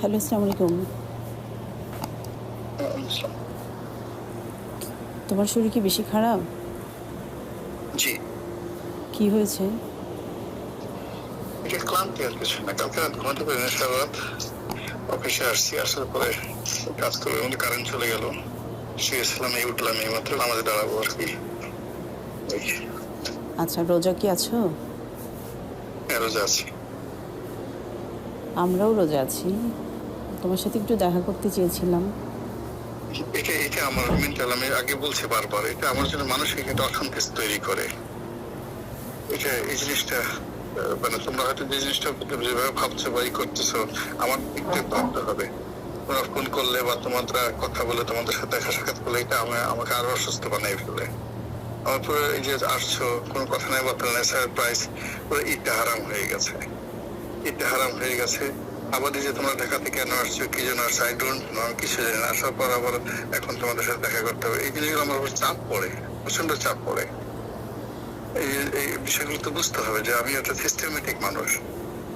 Hello আসসালামু আলাইকুম। তোমার শরীর কি বেশি খারাপ? জি। কি হয়েছে? ক্লান্তি আর কিছু না কালকে রাত ঘুমাতে পারি না সারা রাত অফিসে আসছি আসার পরে কাজ করে মধ্যে কারেন্ট চলে গেল। শুয়েছিলাম এই উঠলাম এই মাত্র আমাদের দাঁড়াবো আর কি। আচ্ছা রোজা কি আছো? হ্যাঁ রোজা আছি। আমরাও রোজা আছি। তোমার সাথে একটু দেখা করতে চেয়েছিলাম। এটা এটা আমার মেন্টাল আমি আগে বলছি বারবার, এটা আমার জন্য তৈরি করে। এটা, এই জিনিসটা মানে তোমরা হয়তো যে জিনিসটা যেভাবে ভাবছ বা ই করতেছো, আমার ভাবতে হবে। তোমরা ফোন করলে বা তোমাদের কথা বলে তোমাদের সাথে দেখা সাক্ষাৎ করলে এটা আমার আমাকে আরও অসুস্থ বানাই ফেলে। আমার পুরো এই যে আসছো, কোনো কথা নাই বার্তা নাই ঈদটা হারাম হয়ে গেছে। ঈদটা হারাম হয়ে গেছে। আবার যে তোমরা ঢাকাতে কেন আসছো কি জন্য আসছো? আই ডোন্ট নো আমি কিছু জানি না। আসার পর আবার এখন তোমাদের সাথে দেখা করতে হবে। এই জিনিসগুলো আমার উপর চাপ পড়ে প্রচণ্ড চাপ পড়ে। এই এই বিষয়গুলো তো বুঝতে হবে যে আমি একটা সিস্টেমেটিক মানুষ।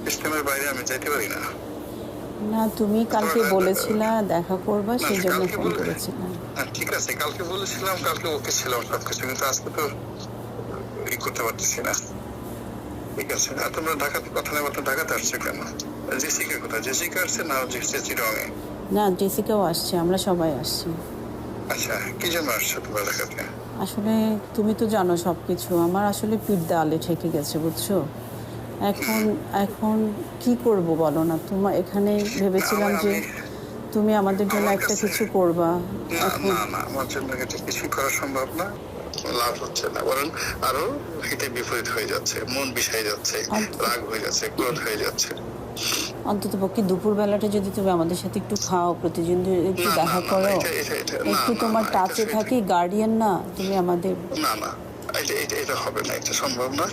সিস্টেমের বাইরে আমি যাইতে পারি না। না তুমি কালকে বলেছিলা দেখা করবা সেই জন্য ফোন করেছিলাম। হ্যাঁ, ঠিক আছে কালকে বলেছিলাম কালকে ওকে ছিলাম সবকিছু কিন্তু আজকে তো ই করতে পারতেছি না। ঠিক আছে। আর তোমরা ঢাকাতে কথা নেই তো ঢাকাতে আসছে কেন? জেসিকা কোথায়? জেসিকা আসছে না চিরঙে না জেসিকাও আসছে আমরা সবাই আসছি। আচ্ছা কি জন্য আসছো তোমরা ঢাকাতে? আসলে তুমি তো জানো সব কিছু আমার আসলে পিঠ দেওয়ালে ঠেকে গেছে বুঝছ? এখন এখন কি করব বলো না? তোমার এখানে ভেবেছিলাম যে তুমি আমাদের জন্য একটা কিছু করবা। না এখন না না আমার জন্য এটা কিছুই করা সম্ভব না। লাভ হচ্ছে না বরং আরও হিতে বিপরীত হয়ে যাচ্ছে মন বিষাই যাচ্ছে। রাগ হয়ে যাচ্ছে ক্রোধ হয়ে যাচ্ছে অন্তত পক্ষে দুপুর বেলাটা যদি তুমি আমাদের সাথে একটু খাও প্রতিদিন একটু দেখা করো একটু তোমার টাচে থাকি গার্ডিয়ান না তুমি আমাদের না না এটা এটা হবে না এটা সম্ভব না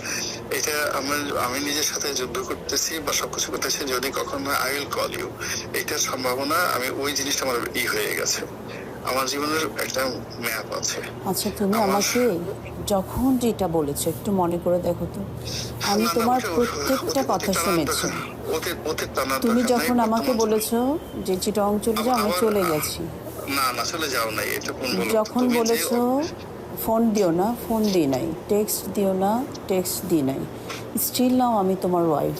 এটা আমি আমি নিজের সাথে যুদ্ধ করতেছি বা সবকিছু করতেছি যদি কখনো আই উইল কল ইউ এটার সম্ভাবনা আমি ওই জিনিসটা আমার ই হয়ে গেছে আমার জীবনের একটা ম্যাপ আছে। আচ্ছা তুমি আমাকে যখন যেটা বলেছ একটু মনে করে দেখো তো। আমি তোমার প্রত্যেকটা কথা শুনেছি। তুমি যখন আমাকে বলেছ যে চিটং চলে যাও আমি চলে গেছি। না না চলে যাও নাই। এটা কোন যখন বলেছ ফোন দিও না ফোন দিই নাই টেক্সট দিও না টেক্সট দিই নাই স্টিল নাও আমি তোমার ওয়াইফ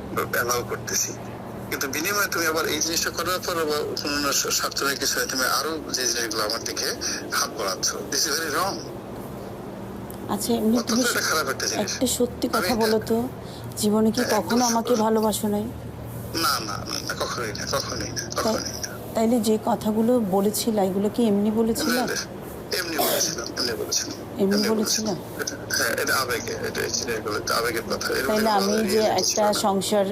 অ্যালাউ করতেছি। কিন্তু বিনিময়ে তুমি আবার এই জিনিসটা করার পর আবার কোনো স্বার্থনয় কিছু তুমি আরও যে জিনিসগুলো আমার দিকে হাত বাড়াচ্ছ। দিস ইজ ভেরি রং আচ্ছা এমনি তুমি একটা খারাপ একটা একটা সত্যি কথা বলো তো জীবনে কি কখনো আমাকে ভালোবাসো নাই? না না না না, কখনোই না কখনোই না কখনোই না। তাইলে যে কথাগুলো বলেছিল এগুলো কি এমনি বলেছিল? এমনি বলেছিলাম এমনি বলেছিলাম। হ্যাঁ আমি যে ইয়ে একটা সংসার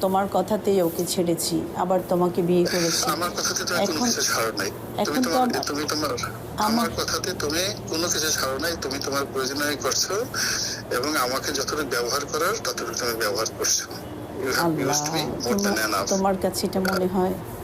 তোমার কথাতেই ওকে ছেড়েছি আবার তোমাকে বিয়ে করেছি। তুমি কোনো এখন কিছু ছাড়ো নাই। তুমি এখন তো তোমার আমার- তুমি তোমার আমার- আমার কথাতে তুমি কোনো কিছু ছাড়ো নাই তুমি তোমার প্রয়োজনীয় করছ এবং আমাকে যতটুকু ব্যবহার করার ততটুকু তুমি ব্যবহার করছ. তোমার কাছে এটা মনে হয়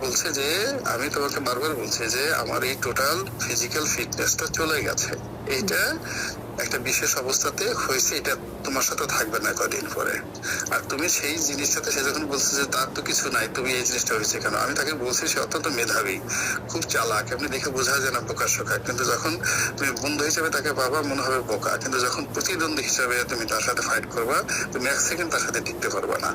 বলছে যে, আমি তোমাকে বারবার বলছি যে, আমার এই টোটাল ফিজিক্যাল ফিটনেসটা চলে গেছে। এইটা একটা বিশেষ অবস্থাতে হয়েছে, এটা তোমার সাথে থাকবে না কদিন পরে। আর তুমি সেই জিনিসটাতে সে যখন বলছে যে তার তো কিছু নাই তুমি এই জিনিসটা হয়েছে কেন? আমি তাকে বলছি সে অত্যন্ত মেধাবী খুব চালাক এমনি দেখে বোঝা যায় না বোকা শোকা কিন্তু যখন তুমি বন্ধু হিসেবে তাকে পাবা মনে হবে বোকা। কিন্তু যখন প্রতিদ্বন্দ্বী হিসেবে তুমি তার সাথে ফাইট করবা তুমি এক সেকেন্ড তার সাথে টিকতে পারবা না।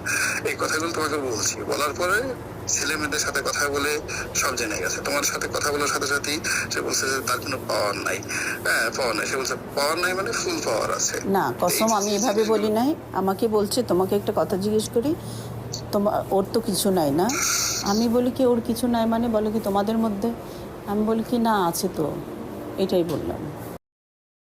এই কথাগুলো তোমাকে বলছি। বলার পরে ছেলে মেয়েদের সাথে কথা বলে সব জেনে গেছে। তোমার সাথে কথা বলার সাথে সাথেই সে বলছে যে তার কোনো পাওয়ার নাই। হ্যাঁ পাওয়ার নাই। সে বলছে পাওয়ার নাই মানে ফুল পাওয়ার আছে। না কসম আমি এভাবে বলি নাই। আমাকে বলছে তোমাকে একটা কথা জিজ্ঞেস করি। তোমার ওর তো কিছু নাই না? আমি বলি কি ওর কিছু নাই মানে? বলো কি তোমাদের মধ্যে? আমি বলি কি না আছে তো। এটাই বললাম।